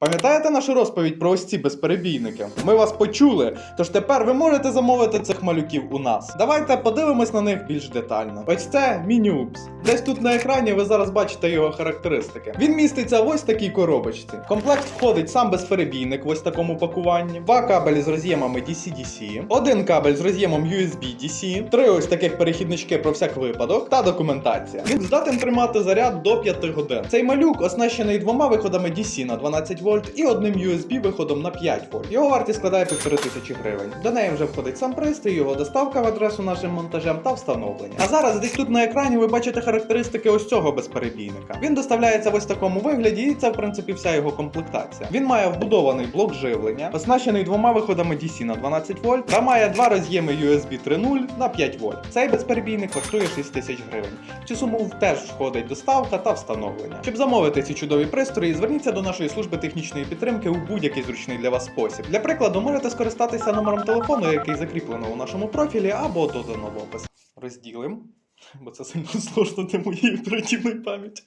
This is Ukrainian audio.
Пам'ятаєте нашу розповідь про ось ці безперебійники? Ми вас почули, тож тепер ви можете замовити цих малюків у нас. Давайте подивимось на них більш детально. Ось це Мініупс. Десь тут на екрані ви зараз бачите його характеристики. Він міститься в ось такій коробочці. В комплект входить сам безперебійник в ось такому пакуванні, два кабелі з роз'ємами DC-DC, один кабель з роз'ємом USB-DC, три ось таких перехіднички про всяк випадок та документація. Він здатен тримати заряд до 5 годин. Цей малюк оснащений двома виходами DC на 12 вольт і одним USB виходом на 5 вольт. Його вартість складає 1500 гривень. До неї вже входить сам пристрій, його доставка в адресу нашим монтажем та встановлення. А зараз десь тут на екрані ви бачите характеристики ось цього безперебійника. Він доставляється в ось такому вигляді, і це в принципі вся його комплектація. Він має вбудований блок живлення, оснащений двома виходами DC на 12 вольт та має два роз'єми USB 3.0 на 5 вольт. Цей безперебійник коштує 6 тисяч гривень. В цю суму теж входить доставка та встановлення. Щоб замовити ці чудові пристрої, зверніться до нашої служби технічної підтримки у будь-який зручний для вас спосіб. Для прикладу, можете скористатися номером телефону, який закріплено у нашому профілі, або додано в опис. Розділим, бо це сильно сложно для моєї оперативної пам'яті.